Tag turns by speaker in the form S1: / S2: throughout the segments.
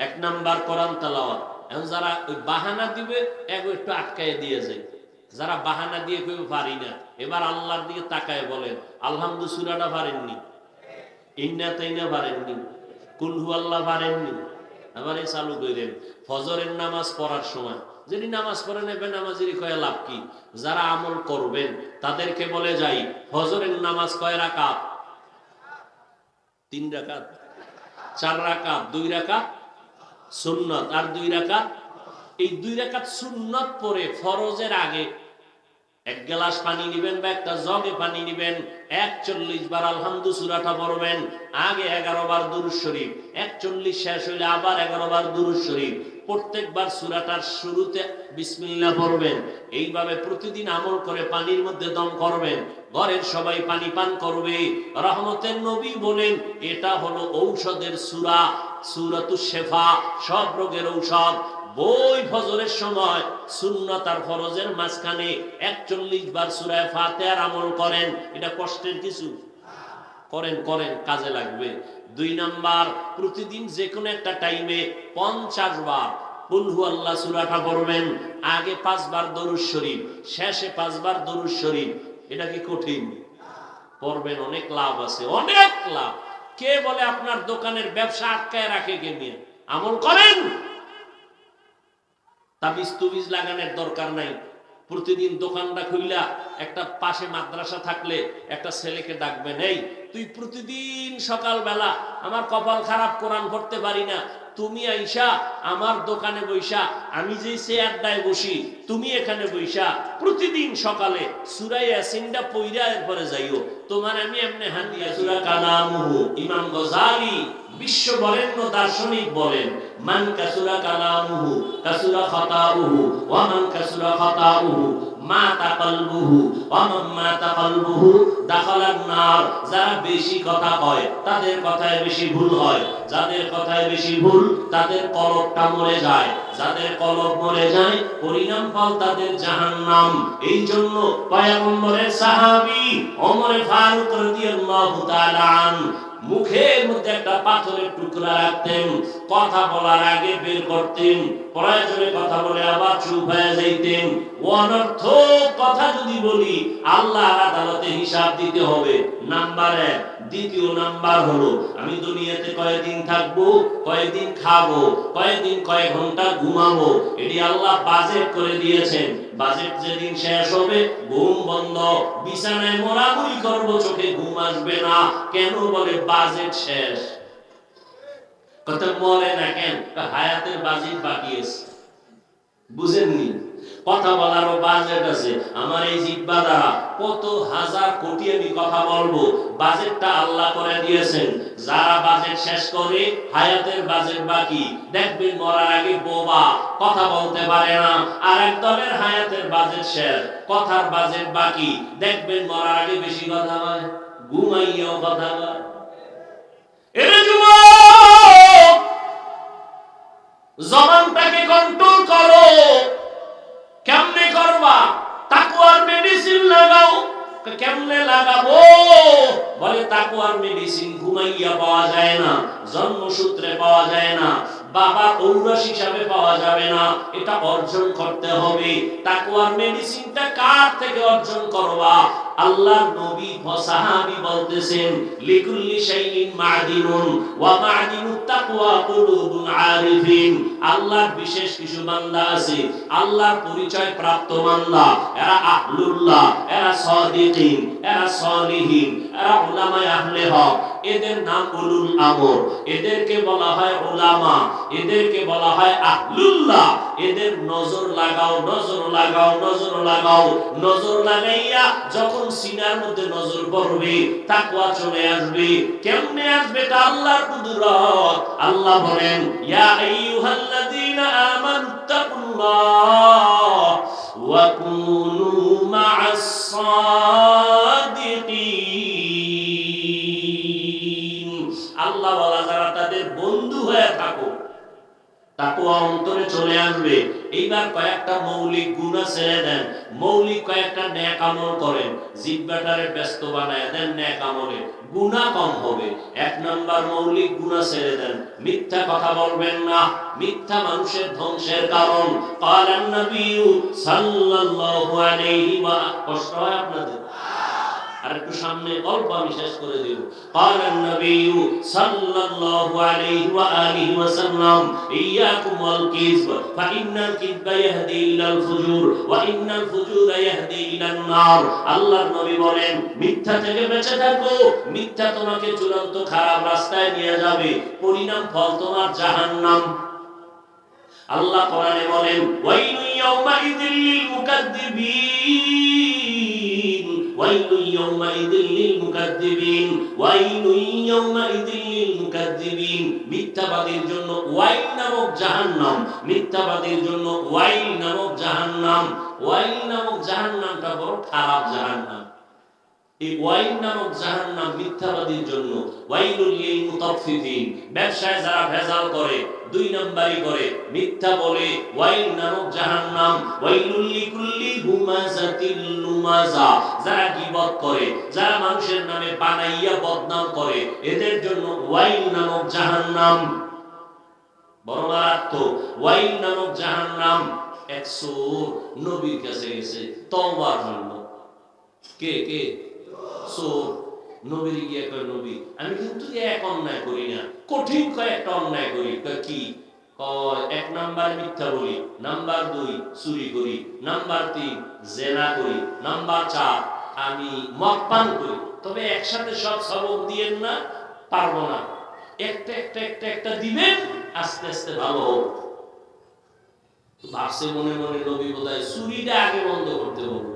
S1: এক নাম্বার কোরআন তালাওয়াত। এখন যারা ওই বাহানা দিবে, এক একটু আটকায় দিয়ে যায়। যারা বাহানা দিয়ে কেউ পারি না। এবার আল্লাহর দিকে তাকায় বলেন, আলহামদু, সুরাটা পারেননি। ইন্না তাইনা পারেননি। কুলহু আল্লাহ পারেননি। আবার এই চালু করেন ফজরের নামাজ পড়ার সময়। যিনি নামাজ পড়ে নেবে, নামাজেরই কয়ে লাভ কি? যারা আমল করবেন, তাদেরকে বলে যাই, ফজরের নামাজ কয় রাকাত? তিন রাকাত। চার রাকাত, দুই রাকাত সুন্নত। আর দুই রাকাত? এই দুই রাকাত সুন্নত পরে ফরজের আগে এক গ্লাস পানি নিবেন বা একটা জগে পানি নিবেন, একচল্লিশ বার আলহামদু সুরাটা পড়বেন, আগে এগারো বার দুরুজ শরীফ, একচল্লিশ শেষ হইলে আবার এগারো বার দুরুজ শরীফ প্রত্যেকবার সুরাটার শুরুতে বিসমিল্লাহ পড়বেন। এইভাবে প্রতিদিন আমল করে পানির মধ্যে দম করবেন। ঘরের সবাই পানি পান করবে। রহমতের নবী বলেন, এটা হলো ঔষধের সুরা সুরাতু শেফা, সব রোগের ঔষধ। বই ফজরের সময় সুন্নত আর ফরজের মাঝখানে একচল্লিশ বার সুরায় ফাতেহার আমল করেন। এটা কষ্টের কিছু। করেন করেন, কাজে লাগবে। দুই নাম্বার, প্রতিদিন যে কোনো একটা টাইমে পঞ্চাশ বার কুলহু আল্লাহ সুরাটা পড়বেন, আগে পাঁচবার দরুদ শরীফ, শেষে পাঁচবার দরুদ শরীফ। এটা কি কঠিন? পড়বেন, অনেক লাভ আছে, অনেক লাভ। কে বলে আপনার দোকানের ব্যবসা আটকায় রাখে কে নিয়ে? আমল করেন। তাবিজ তুবিজ লাগানোর দরকার নাই। প্রতিদিন দোকানটা খুললা, একটা পাশে মাদ্রাসা থাকলে একটা ছেলেকে ডাকবেন, এই তুই প্রতিদিন সকালবেলা আমার কপাল খারাপ কোরআন পড়তে পারি না। তুমি আইসা আমার দোকানে বইসা, আমি যে চেয়ারটায় বসি, তুমি এখানে বইসা, প্রতিদিন সকালে সুরাই এরপরে যাইও। তোমার আমি এমনি সুরা ইমাম গজালি বিশ্ব বরেণ্য দার্শনিক বলেন, মান কাসুরা কালামুহু কাসুরা খাতাউহু, ওয়া মান কাসুরা খাতাউহু। মাতা কলবুহু মান মাতা কলবুহু দাখালান নার। যারা বেশি কথা কয়, তাদের কথায় বেশি ভুল হয়। যাদের কথায় বেশি ভুল, তাদের কলবটা মরে যায়। যাদের কলব মরে যায়, পরিণাম ফল তাদের জাহান্নাম। এই জন্য পয়গম্বরের সাহাবী ওমর ফারুক রাদিয়াল্লাহু তাআলা মুখের মধ্যে একটা পাথরের টুকরা রাখতেন, কথা বলার আগে বের করতেন, প্রয়োজনে কথা বলে আবার চুপ হয়ে যাইতেন। অনর্থ কথা যদি বলি আল্লাহ আদালতে হিসাব দিতে হবে। নাম্বার এক। দ্বিতীয় নাম্বার হলো, আমি দুনিয়াতে কয়েকদিন থাকব কয়েকদিন খাব কয়েকদিন কয়েক ঘণ্টা ঘুমাবো, এটি আল্লাহ বাজেট করে দিয়েছেন। বাজেট যেদিন শেষ হবে, ঘুম বন্ধ। বিছানায় মোড়ামুড়ি করব, চোখে ঘুম আসবে না। কেন বলে বাজেট শেষ? কত মরে না কেন? হায়াতের বাজেট বাকি আছে। বুঝেননি? কথা বলারও বাজেট আছে আমার এই জিব্বা দ্বারা কত হাজার কোটি আমি কথা বলব, বাজেটটা আল্লাহ করে দিয়েছেন। যারা বাজেট শেষ করে হায়াতের বাজেট বাকি, দেখবেন মরার আগে বোবা, কথা বলতে পারে না। আর এক দলের হায়াতের বাজেট শেষ, কথার বাজেট বাকি, দেখবেন মরার আগে বেশি কথা হয়, ঘুমাইয়েও কথা হয়। জবানটাকে কন্ট্রোল করো। বলে তাকুয়ার মেডিসিন ঘুমাইয়া পাওয়া যায় না জন্মসূত্রে পাওয়া যায় না। বাবা ঔরস হিসাবে পাওয়া যাবে না। এটা অর্জন করতে হবে। তাকুয়ার মেডিসিনটা কার থেকে অর্জন করবা? আল্লাহ নবী সাহাবী বলতেছেন, লিকুল্লি শাইইন মাদিনুন ওয়া মাদিনুত তাকওয়া কুলুবুল আরিফিন। আল্লাহর বিশেষ কিছু বান্দা আছে। আল্লাহর পরিচয় প্রাপ্ত বান্দা। এরা আহলুল্লাহ, এরা সাদিকিন, এরা সালিহিন, এরা উলামায়ে আহলে হক। এদের নাম উলুল আমর। এদেরকে বলা হয় উলামা। এদেরকে বলা হয় আহলুল্লাহ। এদের নজর লাগাও নজর লাগাও নজর লাগাও। নজর লাগাইয়া যখন সিনার মধ্যে নজর পড়বে, তাকওয়া চলে আসবে। কেমনে আসবে তা আল্লাহর কুদরত? আল্লাহ বলেন, ইয়া আইয়ুহাল্লাযীনা আমানু ছেড়ে দেন। মৌলিক কয়েকটা ন্যাক আমল করেন। জিব্বাটারে ব্যস্ত বানায় দেন ন্যাক আমলে। গুণা কম হবে। এক নাম্বার মৌলিক গুণা ছেড়ে দেন। মিথ্যা কথা বলবেন না। মিথ্যা মানুষের ধ্বংসের কারণ। কালান নবী সাল্লাল্লাহু আলাইহি কষ্ট হয় আপনাদের? আর একটু সামনে অল্প আমি শেষ করে দেব قال النبي صلى الله عليه واله وسلم اياكم والكذب فان الكذب يهدي الى الفجور وان الفجور يهدي الى النار আল্লাহর নবী বলেন মিথ্যা থেকে বেঁচে থাকো মিথ্যা তোমাকে চূড়ান্ত খারাপ রাস্তায় নিয়ে যাবে পরিণাম ফল তোমার জাহান্নাম আল্লাহ কোরআনে বলেন ওয়াইলু ইয়াউমাইযিল লিল মুকাদ্দিবিন লিল মুকাদ্দিবিন ওয়াইলু ইয়াউমাইযিল লিল মুকাদ্দিবিন মিথ্যাবাদীর জন্য ওয়াইল নামক জাহান্নাম, মিথ্যাবাদীর জন্য ওয়াইল নামক জাহান্নাম। ওয়াইল নামক জাহান্নামটা বড় খারাপ জাহান্নাম। এই ওয়াইন নামক জাহান্নাম মিথ্যাবাদীর জন্য ওয়াইলুল লিল মুতাফফিফিন ব্যবসায় যারা ভেজাল করে, দুই নাম্বারই করে, মিথ্যা বলে ওয়াইল নামক জাহান্নাম, ওয়াইলুল লিকুল্লি হুমাযাতিল লুমাযা যারা গীবত করে, যারা মানুষের নামে বানাইয়া বদনাম করে, এদের জন্য ওয়াইল নামক জাহান্নাম। বড় মারাত্মক, ওয়াইল নামক জাহান্নাম এক চোর নবীর কাছে গেছে, তওবার জন্য কে কে? চোর নবীর গিয়ে কয়, নবী, আমি কিন্তু এক অন্যায় করি না, কঠিন কয়েকটা অন্যায় করি। কি? এক নাম্বার মিথ্যা বলি, নাম্বার দুই চুরি করি, নাম্বার তিন জেনা করি, নাম্বার চার আমি মদ পান করি। তবে একসাথে সব সবক দিয়েন না, পারব না। একটা একটা একটা একটা দিবেন, আস্তে আস্তে ভালো হোক। ভাবছে মনে মনে নবী বোধহয় চুরিটা আগে বন্ধ করতে বলব।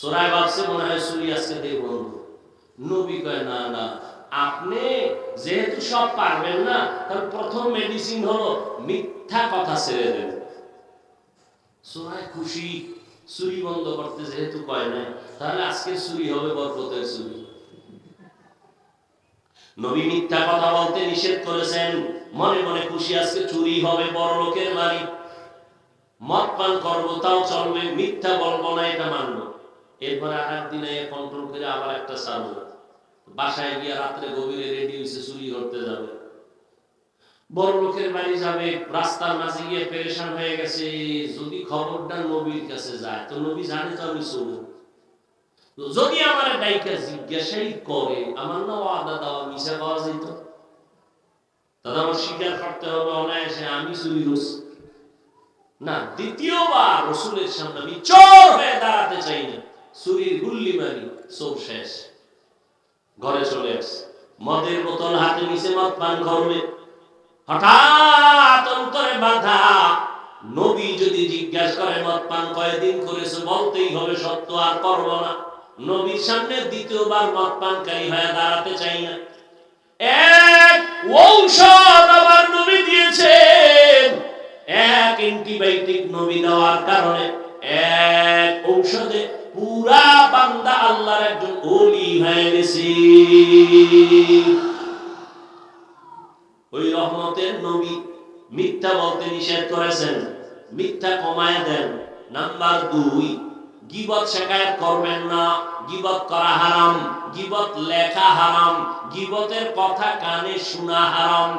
S1: সোরায় ভাবছে মনে হয় চুরি আজকে দেব বন্ধু নবী কয়, না না, আপনি যেহেতু সব পারবেন না তাহলে প্রথম মেডিসিন হলো মিথ্যা কথা ছেড়ে দেন। সোরায় খুশি বন্ধ করতে যেহেতু কয় নাই, তাহলে আজকে চুরি হবে বরকতের নবী মিথ্যা কথা বলতে নিষেধ করেছেন, মনে মনে খুশি আজকে চুরি হবে বড় লোকের বাড়ি। মদ পান করব, তাও চলবে, মিথ্যা বলব না, এটা মানবো। এরপরে আর একদিনে কন্ট্রোল করে আবার একটা সারবো বাসায় গিয়ে রাত্রে গভীরে রেডি হয়েছে চুরি করতে যাবে। বড় লোকের বাড়ি যাবে, রাস্তার মাঝে গিয়ে পেরেশান হয়ে গেছে। যদি খবরটা নবীর কাছে যায়, তো নবী জানে তো আমি তো যদি আমার ডাইকা জিজ্ঞাসাই করে, আমার না আদা দেওয়া মিশা পাওয়া যেত। তাহলে আমার স্বীকার করতে হবে, অনায়াসে আমি চুরি করছি। না, দ্বিতীয়বার রসুলের সামনে আমি চোর হয়ে দাঁড়াতে চাই না। চুরির গুল্লি মারি, সব শেষ। ঘরে চলে আস। মদের বোতল হাতে নিচে মদ পান করবে। হঠাৎ অন্তরে বাধা। নবী যদি জিজ্ঞাসা করে মদ পান কয়দিন করেছে? বলতেই হবে, সত্য আর করব না। নবীর সামনে দ্বিতীয়বার মদ পানকারী হয়ে দাঁড়াতে চাই না। এক ঔষধ আবার নবী দিয়েছেন। এক অ্যান্টিবায়োটিক নবী দেওয়ার কারণে এক ঔষধে পুরা বান্দা আল্লাহর একজন ওলি হয়ে গেছে। ওই রহমতের নবী মিথ্যা বলতে নিষেধ করেছেন, মিথ্যা কমায় দেন। নাম্বার দুই, গিবত শেখায়ত করবেন না। গিবত করা হারাম, গিবত লেখা হারাম, গিবতের কথা কানে শোনা হারাম।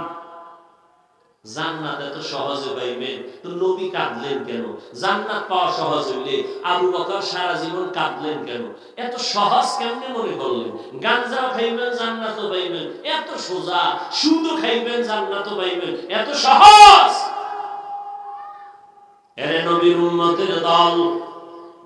S1: জান্নাত এত সহজে পাইবেন তো নবী কাঁদলেন কেন? জান্নাত পাওয়া সহজ হইলে আবু বকর সারা জীবন কাঁদলেন কেন? এত সহজ কেমনে মনে করলেন? গাঞ্জা খাইবেন পাইবেন। এত সোজা খাইবেন পাইবেন। এত সহজ! এরে নবীর দল,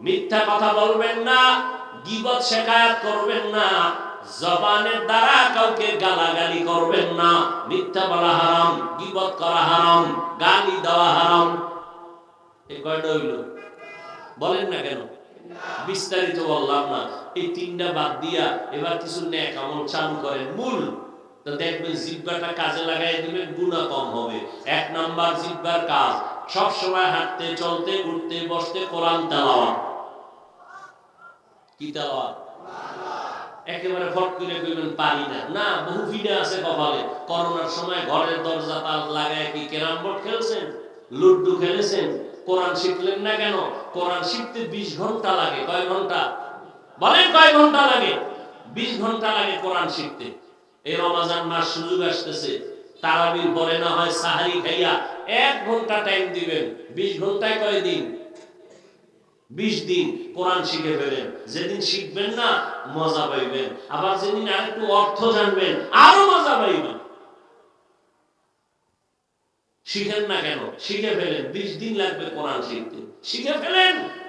S1: মিথ্যা কথা বলবেন না, গিবত শেখায়াত করবেন না। জবানের দ্বারা কাউকে গালাগালি করবেন না। মিথ্যা বলা হারাম, গিবত করা হারাম, গালি দেওয়া হারাম। এই কয়টা হইল? বলেন না কেন? বিস্তারিত বললাম না। এই তিনটা বাদ দিয়া এবার কিছু ন্যাক আমল চালু করেন। মূল তো দেখবেন জিব্বাটা কাজে লাগাই দিবেন গুণা কম হবে। এক নাম্বার জিব্বার কাজ, সব সময় হাঁটতে, চলতে, উঠতে, বসতে কোরআন তেলাওয়াত। কি তেলাওয়াত? একেবারে ফট করে কইবেন পারি না। না, বহু ভিড়ে আছে কপালে। করোনার সময় ঘরের দরজা তাল লাগায় কি ক্যারাম বোর্ড খেলছেন? লুড্ডু খেলেছেন? কোরআন শিখলেন না কেন? কোরআন শিখতে বিশ ঘণ্টা লাগে। কয় ঘণ্টা? বলেন কয় ঘণ্টা লাগে? বিশ ঘণ্টা লাগে কোরআন শিখতে। এই রমাজান মাস সুযোগ আসতেছে। তারাবির পরে না হয় সাহারি খাইয়া এক ঘণ্টা টাইম দিবেন। বিশ ঘন্টায় কয় দিন বিশ দিন কোরআন শিখে ফেলেন। যেদিন শিখবেন না, মজা পাইবেন। আবার যেদিন আরেকটু অর্থ জানবেন, আরও মজা পাইবেন। শিখেন না কেন? শিখে ফেলেন। বিশ দিন লাগবে কোরআন শিখতে। শিখে ফেলেন!